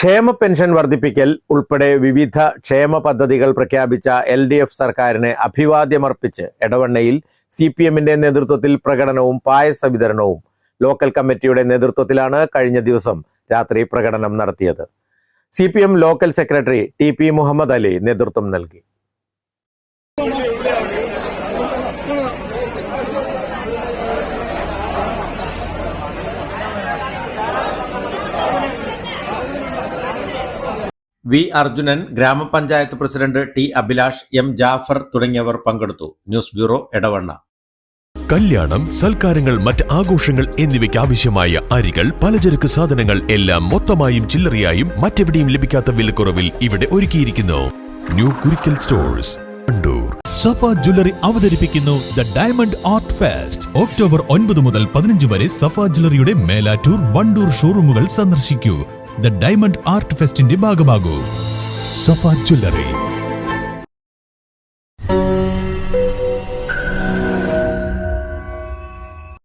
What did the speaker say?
ക്ഷേമ പെൻഷൻ വർദ്ധിപ്പിക്കൽ ഉൾപ്പെടെ വിവിധ ക്ഷേമ പദ്ധതികൾ പ്രഖ്യാപിച്ച എൽ ഡി എഫ് സർക്കാരിനെ അഭിവാദ്യമർപ്പിച്ച് എടവണ്ണയിൽ സി പി എമ്മിന്റെ നേതൃത്വത്തിൽ പ്രകടനവും പായസ വിതരണവും ലോക്കൽ കമ്മിറ്റിയുടെ നേതൃത്വത്തിലാണ് കഴിഞ്ഞ ദിവസം രാത്രി പ്രകടനം നടത്തിയത്. C local secretary T Muhammad Ali നേതൃത്വം നൽകി. വി അർജുനൻ ഗ്രാമപഞ്ചായത്ത് president T Abhilash M Jaffar തുടങ്ങിയവർ പങ്കെടുത്തു. News bureau Edavanna. കല്യാണം സൽക്കാരങ്ങൾ മറ്റ് ആഘോഷങ്ങൾ എന്നിവയ്ക്ക് ആവശ്യമായ അരികൾ പലചരക്ക് സാധനങ്ങൾ എല്ലാം മൊത്തമായും ചില്ലറയായും മറ്റെവിടെയും ലഭിക്കാത്ത വിലക്കുറവിൽ ഇവിടെ ഒരുക്കിയിരിക്കുന്നു. New Kurikkal stores Wandoor Safa jewellery അവതരിപ്പിക്കുന്നു the diamond art fest. October ഒൻപത് മുതൽ പതിനഞ്ച് വരെ സഫ ജ്വല്ലറിയുടെ മേലാറ്റൂർ വണ്ടൂർ ഷോറൂമുകൾ സന്ദർശിക്കൂ. ദ ഡയമണ്ട് ആർട്ട് ഫെസ്റ്റിന്റെ ഭാഗമാകൂ. സഫ ജ്വല്ലറി.